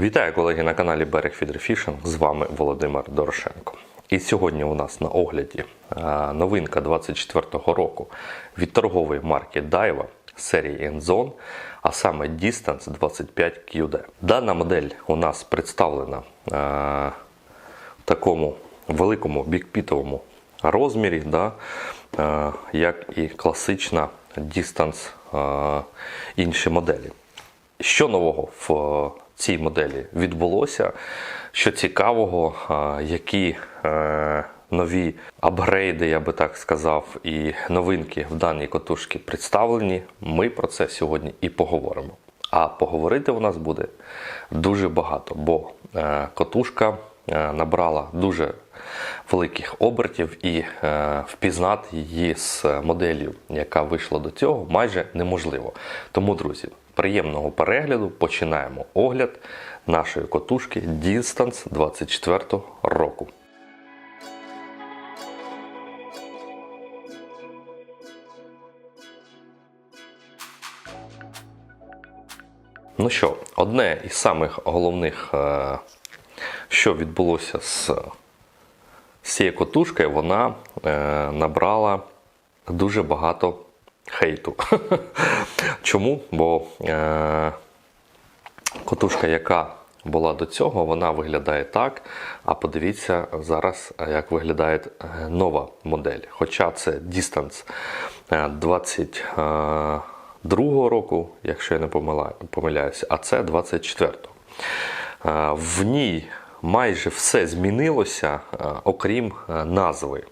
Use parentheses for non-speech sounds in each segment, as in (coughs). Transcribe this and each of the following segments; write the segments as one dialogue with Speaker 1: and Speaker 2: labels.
Speaker 1: Вітаю колеги на каналі Берег Фідерфішинг. З вами Володимир Дорошенко. І сьогодні у нас на огляді е, новинка 24-го року від торгової марки Daiwa серії Enzone, а саме Distance 25 QD. Дана модель у нас представлена е, в такому великому бікпітовому розмірі, да, е, як і класична Distance інші моделі. Що нового в цій моделі відбулося? Що цікавого, які е, нові апгрейди, я би так сказав, і новинки в даній котушці представлені, ми про це сьогодні і поговоримо. А поговорити у нас буде дуже багато, бо е, котушка е, набрала дуже великих обертів і впізнати її з моделлю, яка вийшла до цього, майже неможливо. Тому, друзі, приємного перегляду починаємо огляд нашої котушки Distance 24 року. Ну що, одне із самих головних, е, що відбулося з цією котушкою, вона е, набрала дуже багато хейту. (laughs) Чому? Бо е, котушка, яка була до цього, вона виглядає так. А подивіться зараз, як виглядає е, нова модель. Хоча це е, 22 року, якщо я не помиляюся, а це 24-го. Е, В ній майже все змінилося, е, окрім е, назви.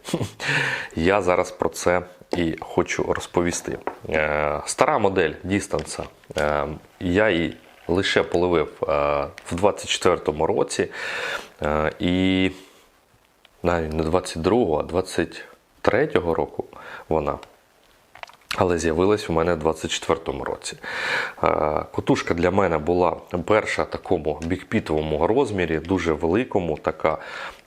Speaker 1: (laughs) Я зараз про це і хочу розповісти. Е, Стара модель Distance, е, я її лише половив е, в 24-му році. І навіть не 22-го, а 23-го року вона але з'явилась у мене в 24-му році. Е, Котушка для мене була перша такому бікпітовому розмірі, дуже великому, така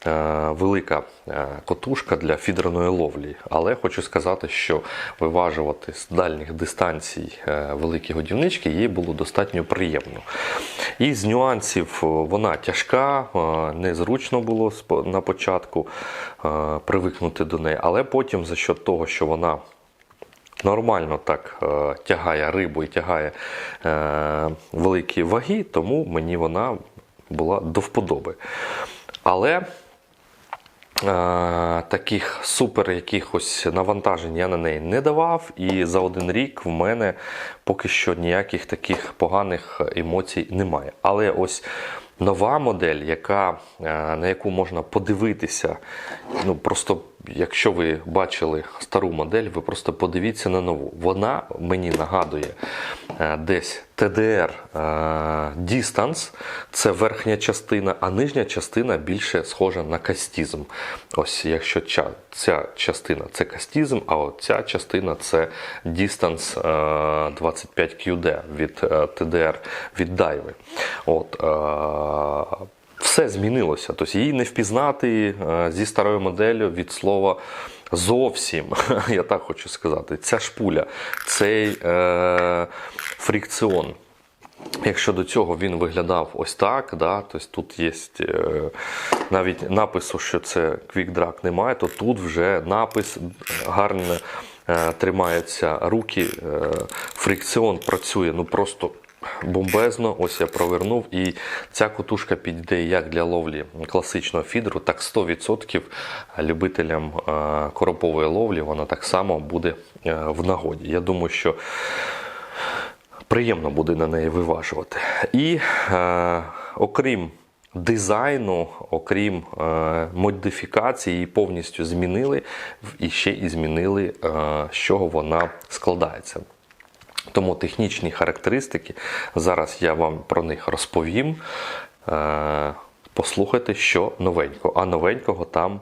Speaker 1: е, велика е, котушка для фідерної ловлі. Але хочу сказати, що виважувати з дальніх дистанцій великі годівнички їй було достатньо приємно. І з нюансів вона тяжка, незручно було на початку привикнути до неї, але потім за счет того, що вона нормально так е, тягає рибу і тягає е, великі ваги, тому мені вона була до вподоби. Але е, таких супер якихось навантажень я на неї не давав, і за один рік в мене поки що ніяких таких поганих емоцій немає. Але ось нова модель, яка, на яку можна подивитися, ну просто якщо ви бачили стару модель, ви просто подивіться на нову. Вона мені нагадує е, десь TDR е, Distance, це верхня частина, а нижня частина більше схожа на кастізм. Ось якщо ця частина це кастізм, а ця частина це Distance е, 25 QD від е, TDR від Daiwa. От, е, все змінилося. Тобто її не впізнати е, зі старою моделлю від слова зовсім. (laughs) Я так хочу сказати. Ця шпуля, цей е, фрикціон. Якщо до цього він виглядав ось так, да, тобто тут є е, навіть напису, що це Drag немає, то тут вже напис гарно е, тримаються руки, е, фрикціон працює ну просто бомбезно. Ось я провернув, і ця котушка підійде як для ловлі класичного фідеру, так 100% любителям е, коропової ловлі вона так само буде е, в нагоді. Я думаю, що приємно буде на неї виважувати. І е, окрім дизайну, окрім модифікації, її повністю змінили і ще і змінили, з чого вона складається. Тому технічні характеристики, зараз я вам про них розповім. Е, Послухайте, що новенького. А новенького там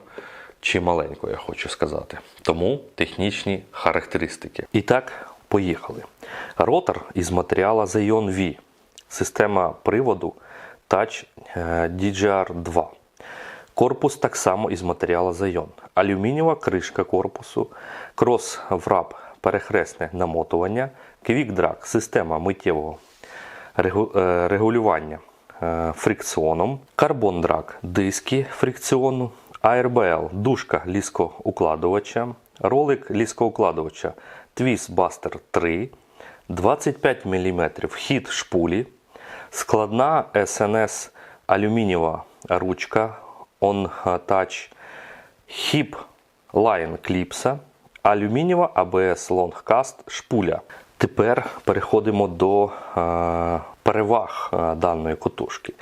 Speaker 1: чималенько, я хочу сказати. Тому технічні характеристики. І так, поїхали. Ротор із матеріалу Xeon V. Система приводу Touch е, DGR2. Корпус так само із матеріалу Xeon. Алюмінієва кришка корпусу, крос-врап перехресне намотування, Drag – система миттєвого е, регулювання е, фрикціоном, карбон драг диски фрикціону, ARBL дужка ліскоукладувача, ролик ліскоукладувача Twist Buster 3, 25 мм хід шпулі, складна SNS алюмінієва ручка On Touch, хіп Line кліпса, алюмінієва ABS Longcast шпуля. Тепер переходимо до е, переваг е, даної котушки.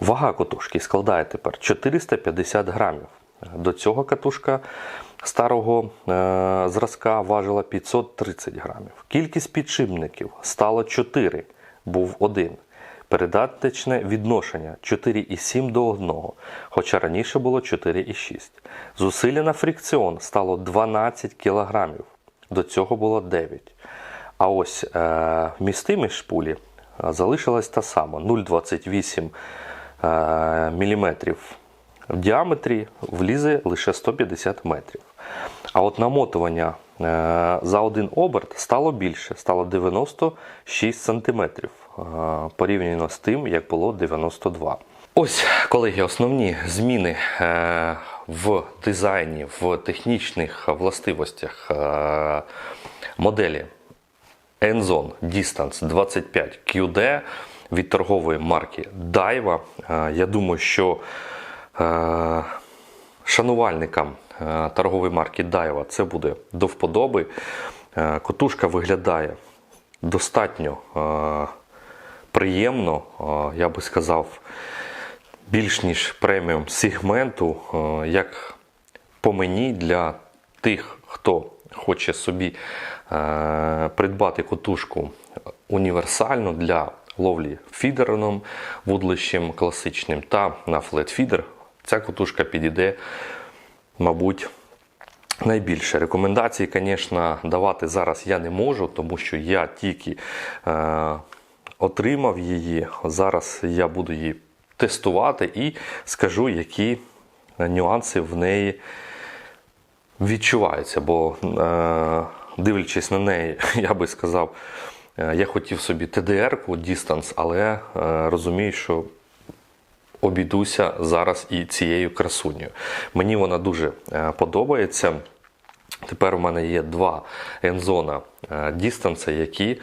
Speaker 1: Вага котушки складає тепер 450 грамів. До цього катушка старого е, зразка важила 530 грамів. Кількість підшипників стало 4, був 1. Передаточне відношення 4,7 до 1, хоча раніше було 4,6. Зусилля на фрикціон стало 12 кг, до цього було 9. А ось е, вмістимість шпулі е, залишилась та сама 0,28 е, мм в діаметрі влізе лише 150 метрів. А от намотування е, за один оберт стало більше, стало 96 см е, порівняно з тим, як було 92. Ось, колеги, основні зміни е, в дизайні, в технічних властивостях е, моделі Enzone Distance 25 QD від торгової марки Daiwa. Е, Я думаю, що е, шанувальникам е, торгової марки Daiwa це буде до вподоби. Е, Котушка виглядає достатньо е, приємно, я би сказав, більш ніж преміум сегменту, як по мені для тих, хто хоче собі е, придбати котушку універсальну для ловлі фідерним вудлищем класичним та на флетфідер. Ця котушка підійде, мабуть, найбільше. Рекомендації, звісно, давати зараз я не можу, тому що я тільки е, отримав її. Зараз я буду її тестувати і скажу, які нюанси в неї відчуваються. Бо е, дивлячись на неї, (laughs) я би сказав, е, я хотів собі TDR-ку Distance, але е, розумію, що обійдуся зараз і цією красунею. Мені вона дуже е, подобається. Тепер у мене є два ензона Distance, які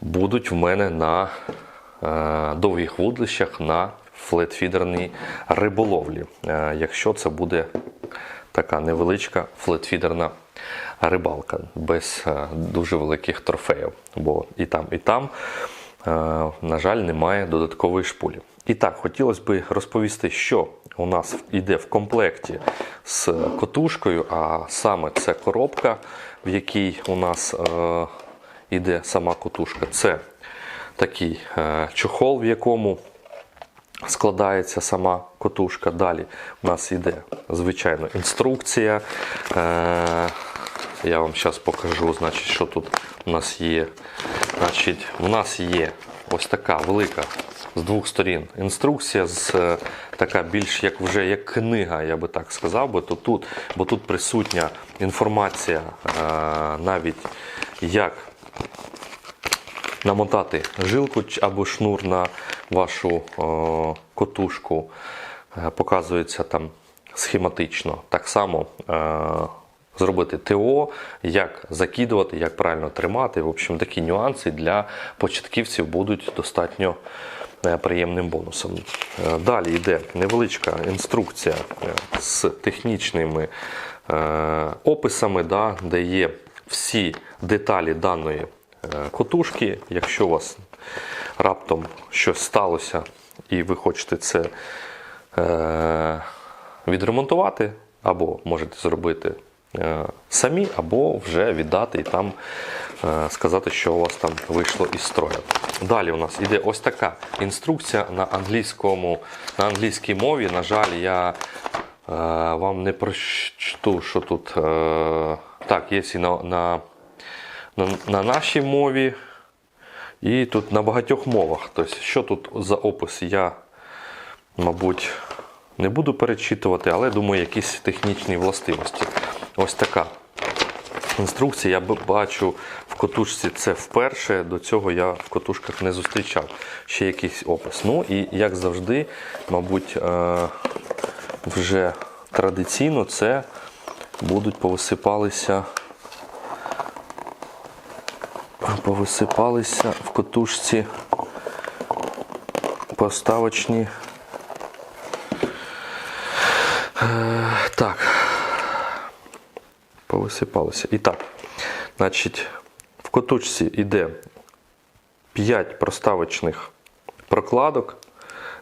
Speaker 1: будуть в мене на е, довгих вудлищах на флетфідерній риболовлі. Е, Якщо це буде така невеличка флетфідерна рибалка без е, дуже великих трофеїв. Бо і там, і там, на жаль, немає додаткової шпулі. І так, хотілося б розповісти, що у нас йде в комплекті з котушкою, а саме це коробка, в якій у нас йде сама котушка. Це такий е, чохол, в якому складається сама котушка. Далі у нас йде, звичайно, інструкція. Е, я вам зараз покажу, значить, що тут у нас є. Значить, у нас є ось така велика з двох сторін інструкція, з е, така більш як вже як книга, я би так сказав, бо тут, тут, бо тут присутня інформація навіть як намотати жилку або шнур на вашу котушку. Е, Показується там схематично. Так само е, зробити ТО, як закидувати, як правильно тримати. В общем, такі нюанси для початківців будуть достатньо е, приємним бонусом. Е, Далі йде невеличка інструкція е, з технічними е, описами, да, де є всі деталі даної е, котушки. Якщо у вас раптом щось сталося і ви хочете це е, відремонтувати, або можете зробити е, самі, або вже віддати і там сказати, що у вас там вийшло із строю. Далі у нас іде ось така інструкція на англійському, на англійській мові. На жаль, я вам не прочту, що тут. Так, є і на, на, на, на нашій мові. І тут на багатьох мовах. Тобто, що тут за опис, я, мабуть, не буду перечитувати, але думаю, якісь технічні властивості. Ось така інструкції. Я бачу в котушці це вперше. До цього я в котушках не зустрічав. Ще якийсь опис. Ну і як завжди, мабуть, е, вже традиційно це будуть повисипалися. Повисипалися в котушці поставочні. Е, так. Повисипалися. І так, значить, в котушці йде 5 проставочних прокладок,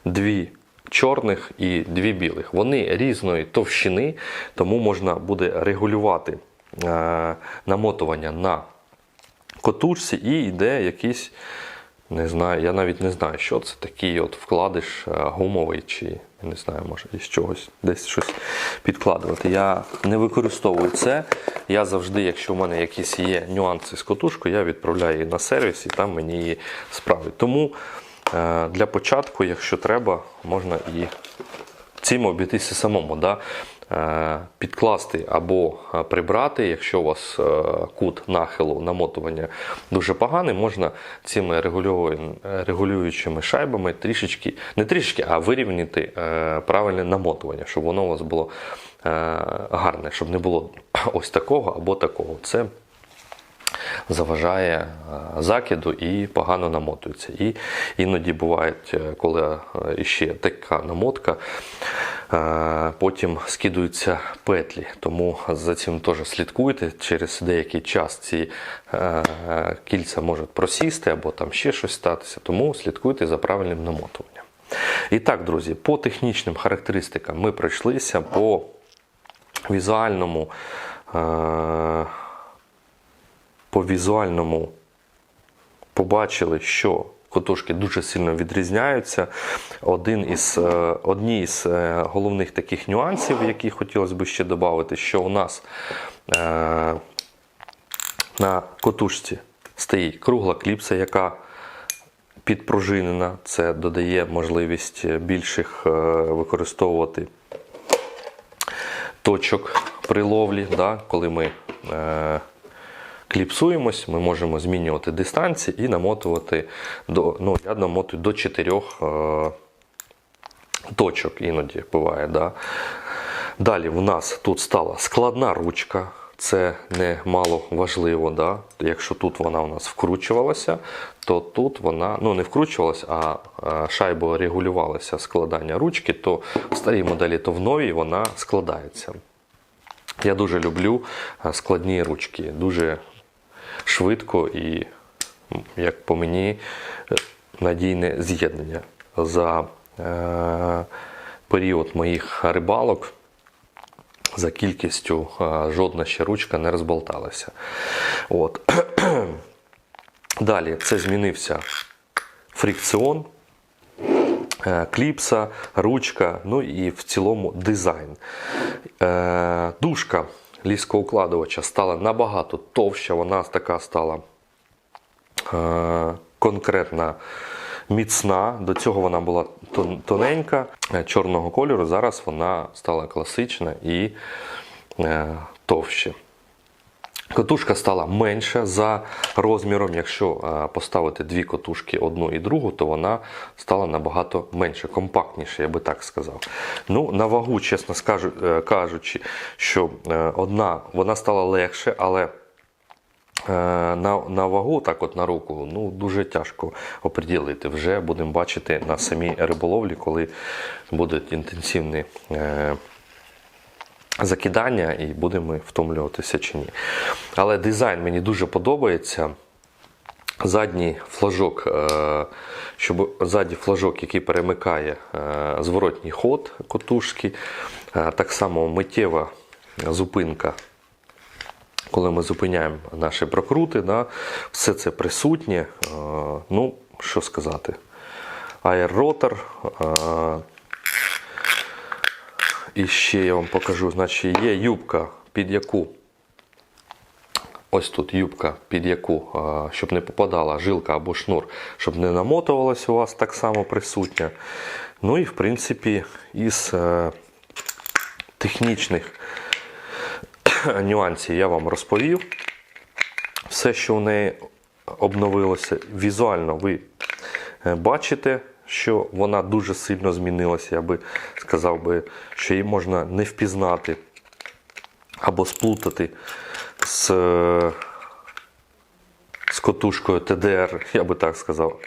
Speaker 1: 2 чорних і 2 білих. Вони різної товщини, тому можна буде регулювати е, намотування на котушці і йде якийсь, не знаю, я навіть не знаю, що це такий от вкладиш е, гумовий чи не знаю, може із чогось десь щось підкладувати. Я не використовую це. Я завжди, якщо в мене якісь є нюанси з котушкою, я відправляю її на сервіс і там мені її справлять. Тому е, для початку, якщо треба, можна і цим обійтися самому. Да? Е, Підкласти або е, прибрати, якщо у вас е, кут нахилу намотування дуже поганий, можна цими регулюючими шайбами трішечки, не трішечки, а вирівняти правильне намотування, щоб воно у вас було гарне, щоб не було (clears throat) ось такого або такого. Це заважає е, закиду і погано намотується. І іноді буває, е, коли е, ще така намотка, потім скидуються петлі. Тому за цим теж слідкуйте. Через деякий час ці кільця можуть просісти або там ще щось статися. Тому слідкуйте за правильним намотуванням. І так, друзі, по технічним характеристикам ми пройшлися по візуальному. По візуальному побачили, що котушки дуже сильно відрізняються. Один із, е, одні з е, головних таких нюансів, які хотілося б ще додати, що у нас е, на котушці стоїть кругла кліпса, яка підпружинена. Це додає можливість більших використовувати точок при ловлі, да, коли ми кліпсуємось, ми можемо змінювати дистанції і намотувати до, ну, я намотую до 4 е, точок іноді буває. Да. Далі в нас тут стала складна ручка. Це не мало важливо. Да? Якщо тут вона у нас вкручувалася, то тут вона ну не вкручувалася, а шайбо регулювалося складання ручки, то в старій моделі, то в новій вона складається. Я дуже люблю складні ручки, дуже швидко і, як по мені, надійне з'єднання. За е, період моїх рибалок за кількістю е, жодна ще ручка не розболталася. От. (clears throat) Далі це змінився фрикціон, е, кліпса, ручка, ну і в цілому дизайн. Е, Дужка ліскоукладувача стала набагато товща, вона така стала е, конкретна міцна. До цього вона була тоненька, е, чорного кольору. Зараз вона стала класична і е, товще. Катушка стала менша за розміром. Якщо е, поставити дві котушки, одну і другу, то вона стала набагато менше, компактніше, я би так сказав. Ну, на вагу, чесно скажу, е, кажучи, що е, одна вона стала легше, але на, на вагу, так от на руку, ну дуже тяжко оприділити. Вже будемо бачити на самій риболовлі, коли будуть інтенсивні. Закидання і будемо втомлюватися чи ні. Але дизайн мені дуже подобається. Задній флажок, е, щоб задній флажок, який перемикає е, зворотній ход котушки, е, так само миттєва зупинка. Коли ми зупиняємо наші прокрути, да, все це присутнє. Ну, що сказати, аерротор. І ще я вам покажу, значить, є юбка, під яку. Ось тут юбка, під яку, щоб не попадала жилка або шнур, щоб не намотувалась у вас так само присутня. Ну і в принципі, із е, технічних (coughs) нюансів я вам розповів. все, що у неї обновилося, візуально ви е, бачите, що вона дуже сильно змінилася. Я би сказав би, що її можна не впізнати або сплутати з, е, з котушкою ТДР, я би так сказав.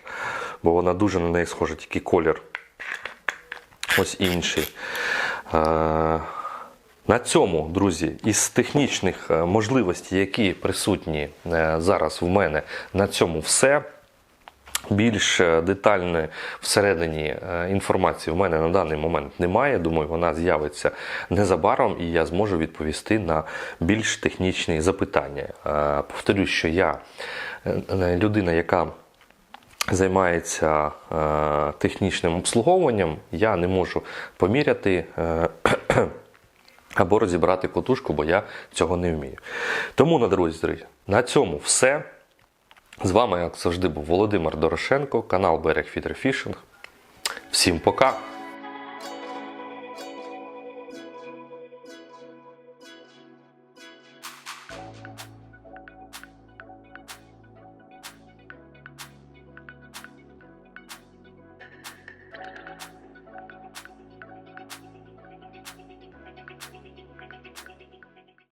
Speaker 1: Бо вона дуже на неї схожа, тільки колір. Ось інший. Е, на цьому, друзі, із технічних е, можливостей, які присутні зараз в мене, на цьому все. Більш е, детальної всередині е, інформації в мене на даний момент немає. Думаю, вона з'явиться незабаром і я зможу відповісти на більш технічні запитання. Е, Повторюсь, що я людина, яка займається технічним обслуговуванням, я не можу поміряти. (clears throat) або розібрати котушку, бо я цього не вмію. Тому, на друзі, на цьому все. З вами, як завжди, був Володимир Дорошенко, канал Берег Фітерфішинг. Всім пока!